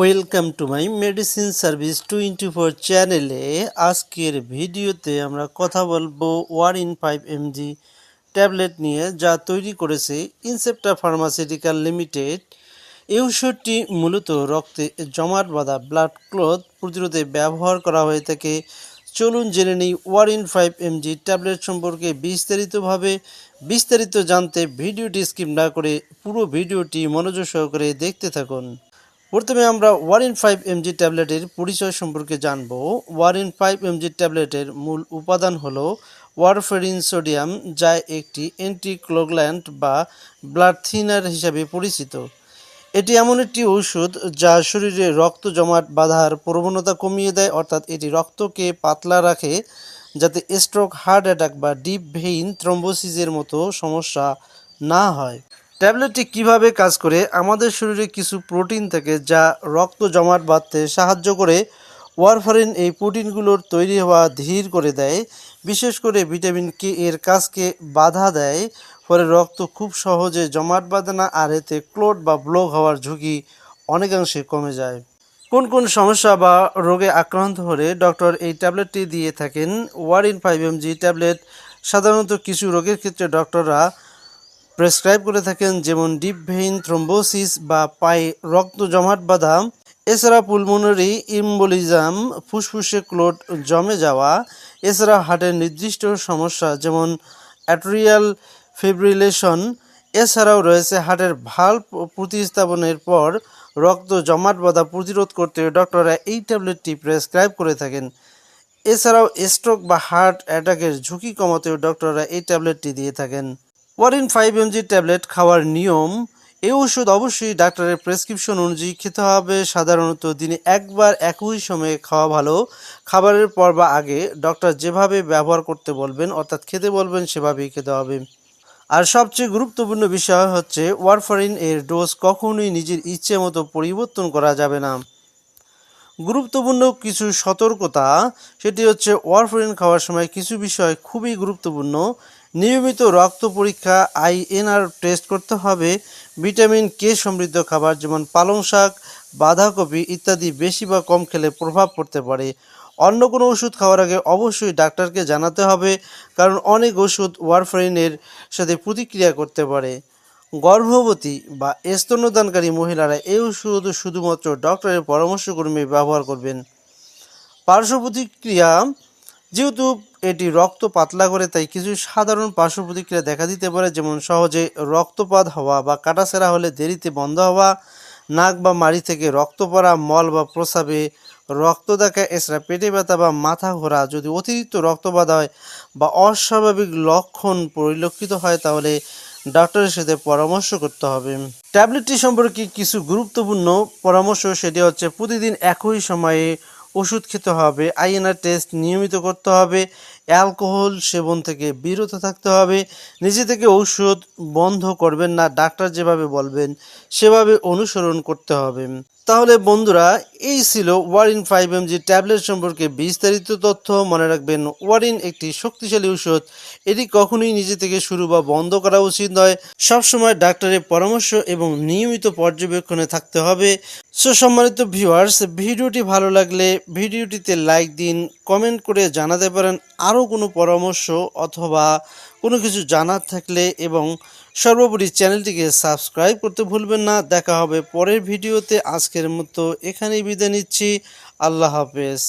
Welcome to my medicine service twenty four চ্যানেলে আজকের ভিডিওতে আমরা কথা বলব one in five MG tablet নিয়ে, যা তৈরি করেছে ইনসেপ্টা ফার্মাসিউটিক্যাল লিমিটেড এই ওষুধটি মূলত রক্তে জমাট বাঁধা ব্লাড ক্লথ প্রতিরোধে ব্যবহার করা হয়ে থাকে। চলুন জেনে নিই one in five MG tablet সম্পর্কে বিস্তারিতভাবে। বিস্তারিত জানতে ভিডিওটি স্কিপ না করে পুরো ভিডিওটি মনোযোগ সহকারে দেখতে থাকুন। প্রথমে আমরা ওয়ারিন ফাইভ এমজি ট্যাবলেটের পরিচয় সম্পর্কে জানব। ওয়ারিন ফাইভ এমজি ট্যাবলেটের মূল উপাদান হলো ওয়ারফেরিন সোডিয়াম যা একটি অ্যান্টিক্লোগ্ল্যান্ট বা ব্লাড থিনার হিসাবে পরিচিত। এটি এমন একটি ঔষধ যা শরীরে রক্ত জমাট বাঁধার প্রবণতা কমিয়ে দেয়, অর্থাৎ এটি রক্তকে পাতলা রাখে যাতে স্ট্রোক হার্ট অ্যাটাক বা ডিপ ভেইন থ্রম্বোসিসের মতো সমস্যা না হয়। ট্যাবলেটটি কীভাবে কাজ করে? আমাদের শরীরে কিছু প্রোটিন থাকে যা রক্ত জমাট বাঁধতে সাহায্য করে। ওয়ারফারিন এই প্রোটিনগুলোর তৈরি হওয়া ধীর করে দেয়। বিশেষ করে ভিটামিন কে এর কাজকে বাধা দেয়। ফলে রক্ত খুব সহজে জমাট বাঁধে না আর এতে ক্লোট বা ব্লক হওয়ার ঝুঁকি অনেকাংশে কমে যায়। কোন কোন সমস্যা বা রোগে আক্রান্ত হলে ডক্টর এই ট্যাবলেটটি দিয়ে থাকেন। ওয়ারিন ফাইভ এমজি ট্যাবলেট সাধারণত কিছু রোগের ক্ষেত্রে ডক্টররা প্রেসক্রাইব করে থাকেন যেমন ডিপ ভেইন, থ্রম্বোসিস বা পায়ে রক্ত জমাট বাঁধা। এছাড়া পুলমোনারি, ইম্বোলিজম, ফুসফুসে ক্লোট জমে যাওয়া। এছাড়া হার্টের নির্দিষ্ট সমস্যা যেমন অ্যাট্রিয়াল ফিব্রিলেশন। এছাড়াও রয়েছে হার্টের ভালো প্রতিস্থাপনের পর রক্ত জমাট বাঁধা প্রতিরোধ করতে ডক্টররা এই ট্যাবলেটটি প্রেসক্রাইব করে থাকেন। এছাড়াও স্ট্রোক বা হার্ট অ্যাটাকের ঝুঁকি কমাতেও ডক্টররা এই ট্যাবলেটটি দিয়ে থাকেন। ওয়ারিন ফাইভ এমজি ট্যাবলেট খাওয়ার নিয়ম এই ওষুধ অবশ্যই ডাক্তারের প্রেসক্রিপশন অনুযায়ী খেতে হবে। সাধারণত দিনে একবার একই সময়ে খাওয়া ভালো। খাবারের পর বা আগে ডক্টর যেভাবে ব্যবহার করতে বলবেন, অর্থাৎ খেতে বলবেন, সেভাবেই খেতে হবে। আর সবচেয়ে গুরুত্বপূর্ণ বিষয় হচ্ছে ওয়ারফারিন এর ডোজ কখনোই নিজের ইচ্ছে মতো পরিবর্তন করা যাবে না। গুরুত্বপূর্ণ কিছু সতর্কতা, সেটি হচ্ছে ওয়ারফারিন খাওয়ার সময় কিছু বিষয় খুবই গুরুত্বপূর্ণ। নিয়মিত রক্ত পরীক্ষা আইএনআর টেস্ট করতে হবে। ভিটামিন কে সমৃদ্ধ খাবার যেমন পালং শাক, বাঁধাকপি ইত্যাদি বেশি বা কম খেলে প্রভাব পড়তে পারে। অন্য কোনো ওষুধ খাওয়ার আগে অবশ্যই ডাক্তারকে জানাতে হবে, কারণ অনেক ওষুধ ওয়ারফারিনের সাথে প্রতিক্রিয়া করতে পারে। গর্ভবতী বা স্তন্যদানকারী মহিলারা এই ওষুধ শুধুমাত্র ডক্টরের পরামর্শক্রমে ব্যবহার করবেন। পার্শ্ব প্রতিক্রিয়া যেহেতু এটি রক্ত পাতলা করে, তাই কিছু সাধারণ পার্শ্ব প্রতিক্রিয়া দেখা দিতে পারে, যেমন সহজে রক্তপাত হওয়া বা কাটাছেঁড়া হলে দেরিতে বন্ধ হওয়া, নাক বা মাড়ি থেকে রক্ত পড়া, মল বা প্রস্রাবে রক্ত দেখা, এছাড়া পেটে ব্যথা বা মাথা ঘোরা, যদি অতিরিক্ত রক্তপাত হয় বা অস্বাভাবিক লক্ষণ পরিলক্ষিত হয়, তাহলে ডাক্তারের সাথে পরামর্শ করতে হবে। ট্যাবলেটটি সম্পর্কে কিছু গুরুত্বপূর্ণ পরামর্শ, সেটি হচ্ছে প্রতিদিন একই সময়ে ওষুধ খেতে হবে, আইএনআর টেস্ট নিয়মিত করতে হবে অ্যালকোহল সেবন থেকে বিরত থাকতে হবে। নিজে থেকে ঔষধ বন্ধ করবেন না, ডাক্তার যেভাবে বলবেন সেভাবে অনুসরণ করতে হবে। তাহলে বন্ধুরা, এই ছিল ওয়ারিন ফাইভ এমজি ট্যাবলেট সম্পর্কে বিস্তারিত তথ্য। মনে রাখবেন, ওয়ারিন একটি শক্তিশালী ঔষধ। এটি কখনোই নিজে থেকে শুরু বা বন্ধ করা উচিত নয়। সবসময় ডাক্তারের পরামর্শ এবং নিয়মিত পর্যবেক্ষণে থাকতে হবে। সো, সম্মানিত ভিউয়ার্স, ভিডিওটি ভালো লাগলে ভিডিওটিতে লাইক দিন, কমেন্ট করে জানাতে পারেন আরও কোনো পরামর্শ অথবা কোনো কিছু জানার থাকলে এবং সর্বোপরি চ্যানেলটিকে সাবস্ক্রাইব করতে ভুলবেন না। দেখা হবে পরের ভিডিওতে। আজকের মতো এখানেই বিদায় নিচ্ছি। আল্লাহ হাফেজ।